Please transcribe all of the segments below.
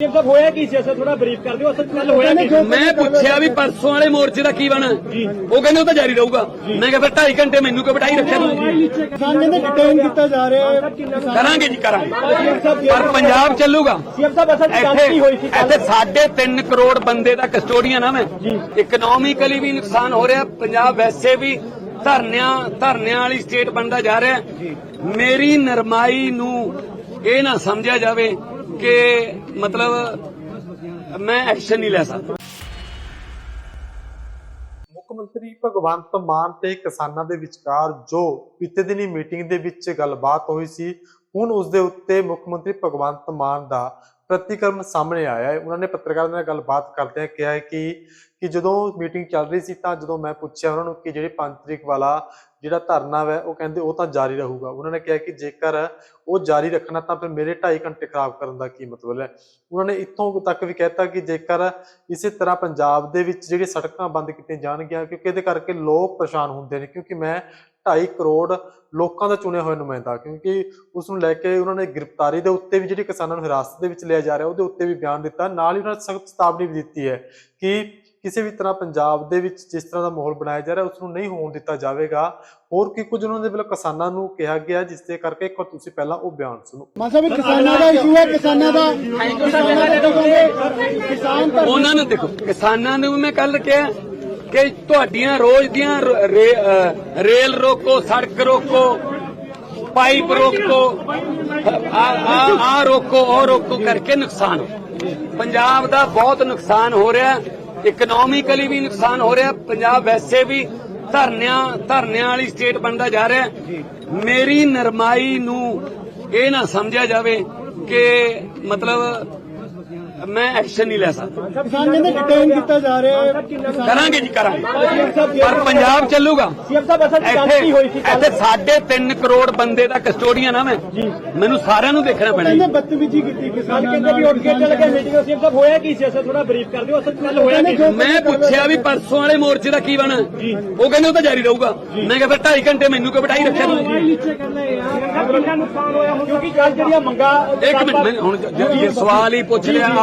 ਇਹ ਸਭ ਹੋਇਆ ਕੀ ਸੀ? ਅਸਲ ਥੋੜਾ ਬਰੀਫ ਕਰ ਦਿਓ। ਅਸਲ ਕੱਲ ਹੋਇਆ ਕੀ? ਮੈਂ ਪੁੱਛਿਆ ਵੀ ਪਰਸੋਂ ਵਾਲੇ ਮੋਰਚੇ ਦਾ ਕੀ ਬਣਾ? ਉਹ ਕਹਿੰਦੇ ਉਹ ਤਾਂ ਜਾਰੀ ਰਹੂਗਾ। ਮੈਂ ਕਿਹਾ ਫਿਰ 2.5 ਘੰਟੇ ਮੈਨੂੰ ਕਿਉਂ ਬਿਠਾਈ ਰੱਖਿਆ ਤੁਸੀਂ ਕਿਸਾਨ ਕਹਿੰਦੇ ਡਿਟੇਨ ਕੀਤਾ ਜਾ ਰਿਹਾ ਹੈ। ਕਰਾਂਗੇ ਜੀ ਕਰਾਂਗੇ। ਪਰ ਪੰਜਾਬ ਚੱਲੂਗਾ। ਸੀਐਮ ਸਾਹਿਬ ਅਸਲ ਚ ਗੱਲ ਕੀ ਹੋਈ ਸੀ? ਇੱਥੇ ਕੱਲ ਇੱਥੇ ਸਾਢੇ 3 ਕਰੋੜ ਬੰਦੇ ਦਾ ਕਸਟੋਡੀਅਨ ਆ ਮੈਂ। ਇਕਨੋਮਿਕਲੀ ਵੀ ਨੁਕਸਾਨ ਹੋ ਰਿਹਾ। ਪੰਜਾਬ ਵੈਸੇ ਵੀ ਧਰਨਿਆਂ ਧਰਨਿਆਂ ਵਾਲੀ ਸਟੇਟ ਬਣਦਾ ਜਾ ਰਿਹਾ। ਮੇਰੀ ਨਰਮਾਈ ਨੂੰ ਇਹ ਨਾ ਸਮਝਿਆ ਜਾਵੇ ਕਿ ਮਤਲਬ ਮੈਂ ਐਕਸ਼ਨ ਨਹੀਂ ਲੈ ਸਕਦਾ। ਮੁੱਖ ਮੰਤਰੀ ਭਗਵੰਤ ਮਾਨ ਤੇ ਕਿਸਾਨਾਂ ਦੇ ਵਿਚਕਾਰ ਜੋ ਬੀਤੇ ਦਿਨੀ ਮੀਟਿੰਗ ਦੇ ਵਿੱਚ ਗੱਲਬਾਤ ਹੋਈ ਸੀ, ਹੁਣ ਉਸ ਦੇ ਉੱਤੇ ਮੁੱਖ ਮੰਤਰੀ ਭਗਵੰਤ ਮਾਨ ਦਾ ਪ੍ਰਤੀਕਰਮ ਸਾਹਮਣੇ ਆਇਆ ਹੈ। ਉਹਨਾਂ ਨੇ ਪੱਤਰਕਾਰਾਂ ਨਾਲ ਗੱਲਬਾਤ ਕਰਦਿਆਂ ਕਿਹਾ ਹੈ ਕਿ ਕਿ ਜਦੋਂ ਮੀਟਿੰਗ ਚੱਲ ਰਹੀ ਸੀ ਤਾਂ ਜਦੋਂ ਮੈਂ ਪੁੱਛਿਆ ਉਹਨਾਂ ਨੂੰ ਕਿ ਜਿਹੜੇ 5 ਤਰੀਕ ਵਾਲਾ ਜਿਹੜਾ ਧਰਨਾ ਹੈ ਉਹ ਕਹਿੰਦੇ ਉਹ ਤਾਂ ਜਾਰੀ ਰਹੂਗਾ। ਉਹਨਾਂ ਨੇ ਕਿਹਾ ਕਿ ਜੇਕਰ ਉਹ ਜਾਰੀ ਰੱਖਣਾ, ਤਾਂ ਫਿਰ ਮੇਰੇ 2.5 ਘੰਟੇ ਖਰਾਬ ਕਰਨ ਦਾ ਕੀ ਮਤਲਬ ਹੈ? ਉਹਨਾਂ ਨੇ ਇੱਥੋਂ ਤੱਕ ਵੀ ਕਹਿਤਾ ਕਿ ਜੇਕਰ ਇਸੇ ਤਰ੍ਹਾਂ ਪੰਜਾਬ ਦੇ ਵਿੱਚ ਜਿਹੜੇ ਸੜਕਾਂ ਬੰਦ ਕੀਤੀਆਂ ਜਾਣਗੀਆਂ, ਕਿਉਂਕਿ ਇਹਦੇ ਕਰਕੇ ਲੋਕ ਪਰੇਸ਼ਾਨ ਹੁੰਦੇ ਨੇ, ਕਿਉਂਕਿ ਮੈਂ 2.5 ਕਰੋੜ ਲੋਕਾਂ ਦਾ ਚੁਣਿਆ ਹੋਇਆ ਨੁਮਾਇੰਦਾ, ਕਿਉਂਕਿ ਉਸ ਨੂੰ ਲੈ ਕੇ ਉਹਨਾਂ ਨੇ ਗ੍ਰਿਫਤਾਰੀ ਦੇ ਉੱਤੇ ਵੀ ਜਿਹੜੇ ਕਿਸਾਨਾਂ ਨੂੰ ਹਿਰਾਸਤ ਦੇ ਵਿੱਚ ਲਿਆ ਜਾ ਰਿਹਾ, ਉਹਦੇ ਉੱਤੇ ਵੀ ਬਿਆਨ ਦਿੱਤਾ। ਨਾਲ ਹੀ ਉਹਨਾਂ ਨੇ ਸਖਤ ਚੇਤਾਵਨੀ ਵੀ ਦਿੱਤੀ ਹੈ ਕਿ ਕਿਸੇ ਵੀ ਤਰ੍ਹਾਂ ਪੰਜਾਬ ਦੇ ਵਿੱਚ ਜਿਸ ਤਰ੍ਹਾਂ ਦਾ ਮਾਹੌਲ ਬਣਾਇਆ ਜਾ ਰਿਹਾ ਉਸ ਨੂੰ ਨਹੀਂ ਹੋਣ ਦਿੱਤਾ ਜਾਵੇਗਾ। ਹੋਰ ਕੀ ਕੁਝ ਉਹਨਾਂ ਦੇ ਵੱਲੋਂ ਕਿਸਾਨਾਂ ਨੂੰ ਕਿਹਾ ਗਿਆ ਜਿਸ ਦੇ ਕਰਕੇ ਇੱਕ ਵਾਰ ਤੁਸੀਂ ਪਹਿਲਾਂ ਉਹ ਬਿਆਨ ਸੁਣੋ। ਮਾਨ ਸਾਹਿਬ ਇਹ ਕਿਸਾਨਾਂ ਦਾ ਇਸ਼ੂ ਹੈ ਕਿਸਾਨਾਂ ਦਾ ਕਿਸਾਨਾਂ ਉਹਨਾਂ ਨੂੰ ਦੇਖੋ ਕਿਸਾਨਾਂ ਨੂੰ ਵੀ ਮੈਂ ਕੱਲ ਕਿਹਾ ਕਿ ਤੁਹਾਡੀਆਂ ਰੋਜ਼ ਦੀਆਂ ਰੇਲ ਰੋਕੋ ਸੜਕ ਰੋਕੋ ਪਾਈਪ ਰੋਕੋ ਆ ਆ ਆ ਰੋਕੋ ਉਹ ਰੋਕੋ ਕਰਕੇ ਨੁਕਸਾਨ ਪੰਜਾਬ ਦਾ ਬਹੁਤ ਨੁਕਸਾਨ ਹੋ ਰਿਹਾ। ਇਕਨੋਮਿਕਲੀ ਵੀ ਨੁਕਸਾਨ ਹੋ ਰਿਹਾ ਪੰਜਾਬ ਵੈਸੇ ਵੀ ਧਰਨਿਆਂ ਧਰਨਿਆਂ ਵਾਲੀ ਸਟੇਟ ਬਣਦਾ ਜਾ ਰਿਹਾ ਮੇਰੀ ਨਰਮਾਈ ਨੂੰ ਇਹ ਨਾ ਸਮਝਿਆ ਜਾਵੇ ਕਿ ਮਤਲਬ ਮੈਂ ਐਕਸ਼ਨ ਨਹੀਂ ਲੈ ਸਕਦਾ। ਕਿਸਾਨ ਕਹਿੰਦੇ ਡਿਟੇਨ ਕੀਤਾ ਜਾ ਰਿਹਾ ਹੈ। ਕਰਾਂਗੇ ਜੀ ਕਰਾਂਗੇ। ਪਰ ਪੰਜਾਬ ਚੱਲੂਗਾ। ਇੱਥੇ ਸਾਢੇ 3 ਕਰੋੜ ਬੰਦੇ ਦਾ ਕਸਟੋਡੀਅਨ ਆ ਮੈਂ। ਮੈਨੂੰ ਸਾਰਿਆਂ ਨੂੰ ਦੇਖਣਾ ਪੈਣਾ ਕਹਿੰਦੇ। ਬਦਤਮੀਜ਼ੀ ਕੀਤੀ ਕਿਸਾਨਾਂ ਕਹਿੰਦੇ ਵੀ ਉੱਠ ਕੇ ਚੱਲ ਗਏ ਮੀਟਿੰਗ ਸੀਐਮ ਸਾਹਿਬ ਹੋਇਆ ਕੀ ਸੀ? ਅਸਲ ਥੋੜਾ ਬਰੀਫ ਕਰ ਦਿਓ। ਅਸਲ ਕੱਲ ਹੋਇਆ ਕੀ? ਮੈਂ ਪੁੱਛਿਆ ਵੀ ਪਰਸੋਂ ਵਾਲੇ ਮੋਰਚੇ ਦਾ ਕੀ ਬਣਾ। ਉਹ ਕਹਿੰਦੇ ਉਹ ਤਾਂ ਜਾਰੀ ਰਹੂਗਾ। ਮੈਂ ਕਿਹਾ ਫਿਰ 2.5 ਘੰਟੇ ਮੈਨੂੰ ਕਿਉਂ ਬਿਠਾਈ ਰੱਖਿਆ ਤੁਸੀਂ? ਕਿੰਨਾ ਨੁਕਸਾਨ ਹੋਇਆ ਹੁਣ ਕਿਉਂਕਿ ਕੱਲ ਜਿਹੜੀਆਂ ਮੰਗਾ ਇੱਕ ਮਿੰਟ ਹੁਣ ਸਵਾਲ ਹੀ ਪੁੱਛ ਲਿਆ।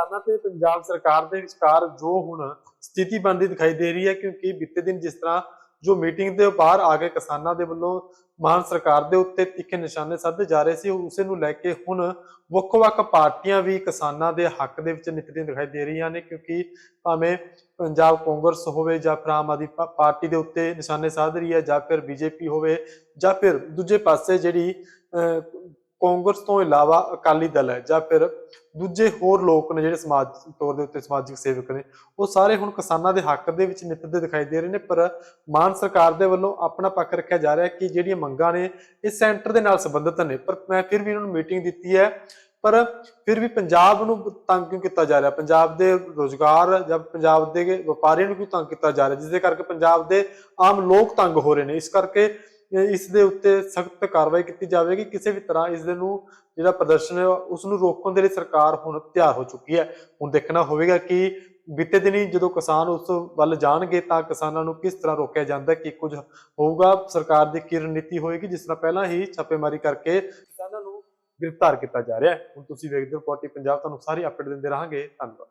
ਕਿਸਾਨਾਂ ਤੇ ਪੰਜਾਬ ਸਰਕਾਰ ਦੇ ਵਿਚਕਾਰ ਜੋ ਹੁਣ ਸਥਿਤੀ ਬਣਦੀ ਦਿਖਾਈ ਦੇ ਰਹੀ ਹੈ ਕਿਉਂਕਿ ਬੀਤੇ ਦਿਨ ਜਿਸ ਤਰ੍ਹਾਂ ਜੋ ਮੀਟਿੰਗ ਦੇ ਬਾਹਰ ਆ ਕੇ ਕਿਸਾਨਾਂ ਦੇ ਵੱਲੋਂ ਮਾਨ ਸਰਕਾਰ ਦੇ ਉੱਤੇ ਤਿੱਖੇ ਨਿਸ਼ਾਨੇ ਸਾਧੇ ਜਾ ਰਹੇ ਸੀ ਉਸੇ ਨੂੰ ਲੈ ਕੇ ਹੁਣ ਵੱਖ-ਵੱਖ ਪਾਰਟੀਆਂ ਵੀ ਕਿਸਾਨਾਂ ਦੇ ਹੱਕ ਦੇ ਵਿੱਚ ਨਿਕਲਦੀਆਂ ਦਿਖਾਈ ਦੇ ਰਹੀਆਂ ਨੇ ਕਿਉਂਕਿ ਭਾਵੇਂ ਪੰਜਾਬ ਕਾਂਗਰਸ ਹੋਵੇ ਜਾਂ ਫਿਰ ਆਮ ਆਦਮੀ ਪਾਰਟੀ ਦੇ ਉੱਤੇ ਨਿਸ਼ਾਨੇ ਸਾਧ ਰਹੀ ਹੈ ਜਾਂ ਫਿਰ ਬੀਜੇਪੀ ਹੋਵੇ ਜਾਂ ਫਿਰ ਦੂਜੇ ਪਾਸੇ ਜਿਹੜੀ ਅਹ, ਕਾਂਗਰਸ ਤੋਂ ਇਲਾਵਾ ਅਕਾਲੀ ਦਲ ਹੈ ਜਾਂ ਫਿਰ ਦੂਜੇ ਹੋਰ ਲੋਕ ਨੇ ਜਿਹੜੇ ਸਮਾਜ, ਤੌਰ ਦੇ ਉੱਤੇ ਸਮਾਜਿਕ ਸੇਵਕ ਨੇ, ਉਹ ਸਾਰੇ ਹੁਣ ਕਿਸਾਨਾਂ ਦੇ ਹੱਕ ਦੇ ਵਿੱਚ ਨਿੱਤਦੇ ਦਿਖਾਈ ਦੇ ਰਹੇ ਨੇ, ਪਰ ਮਾਨ ਸਰਕਾਰ ਦੇ ਵੱਲੋਂ ਆਪਣਾ ਪੱਖ ਰੱਖਿਆ ਜਾ ਰਿਹਾ ਕਿ ਜਿਹੜੀਆਂ ਮੰਗਾਂ ਨੇ ਇਹ ਸੈਂਟਰ ਦੇ ਨਾਲ ਸੰਬੰਧਿਤ ਨੇ, ਪਰ ਮੈਂ ਫਿਰ ਵੀ ਇਹਨਾਂ ਨੂੰ ਮੀਟਿੰਗ ਦਿੱਤੀ ਹੈ, ਪਰ ਫਿਰ ਵੀ ਪੰਜਾਬ ਨੂੰ ਤੰਗ ਕਿਉਂ ਕੀਤਾ ਜਾ ਰਿਹਾ? ਪੰਜਾਬ ਦੇ ਰੋਜ਼ਗਾਰ ਜਾਂ ਪੰਜਾਬ ਦੇ ਵਪਾਰੀਆਂ ਨੂੰ ਕਿਉਂ ਤੰਗ ਕੀਤਾ ਜਾ ਰਿਹਾ? ਜਿਸ ਦੇ ਕਰਕੇ ਪੰਜਾਬ ਦੇ ਆਮ ਲੋਕ ਤੰਗ ਹੋ ਰਹੇ ਨੇ, ਇਸ ਕਰਕੇ ਇਸ ਦੇ ਉੱਤੇ ਸਖਤ ਕਾਰਵਾਈ ਕੀਤੀ ਜਾਵੇਗੀ, ਕਿਸੇ ਵੀ ਤਰ੍ਹਾਂ ਇਸ ਦੇ ਨੂੰ ਜਿਹੜਾ ਪ੍ਰਦਰਸ਼ਨ ਹੈ, ਉਸ ਨੂੰ ਰੋਕਣ ਦੇ ਲਈ ਸਰਕਾਰ ਹੁਣ ਤਿਆਰ ਹੋ ਚੁੱਕੀ ਹੈ। ਹੁਣ ਦੇਖਣਾ ਹੋਵੇਗਾ ਕਿ ਬੀਤੇ ਦਿਨੀ ਜਦੋਂ ਕਿਸਾਨ ਉਸ ਵੱਲ ਜਾਣਗੇ ਤਾਂ ਕਿਸਾਨਾਂ ਨੂੰ ਕਿਸ ਤਰ੍ਹਾਂ ਰੋਕਿਆ ਜਾਂਦਾ ਹੈ ਕਿ ਕੁਝ ਹੋਊਗਾ, ਸਰਕਾਰ ਦੀ ਕੀ ਰਣਨੀਤੀ ਹੋਏਗੀ, ਜਿਸ ਤਰ੍ਹਾਂ ਪਹਿਲਾਂ ਹੀ ਛਾਪੇਮਾਰੀ ਕਰਕੇ ਕਿਸਾਨਾਂ ਨੂੰ ਗ੍ਰਿਫਤਾਰ ਕੀਤਾ ਜਾ ਰਿਹਾ ਹੈ। ਹੁਣ ਤੁਸੀਂ ਵੇਖਦੇ ਹੋ, ਪਾਰਟੀ ਪੰਜਾਬ ਤੁਹਾਨੂੰ ਸਾਰੀ ਅਪਡੇਟ ਦਿੰਦੇ ਰਹਾਂਗੇ। ਧੰਨਵਾਦ।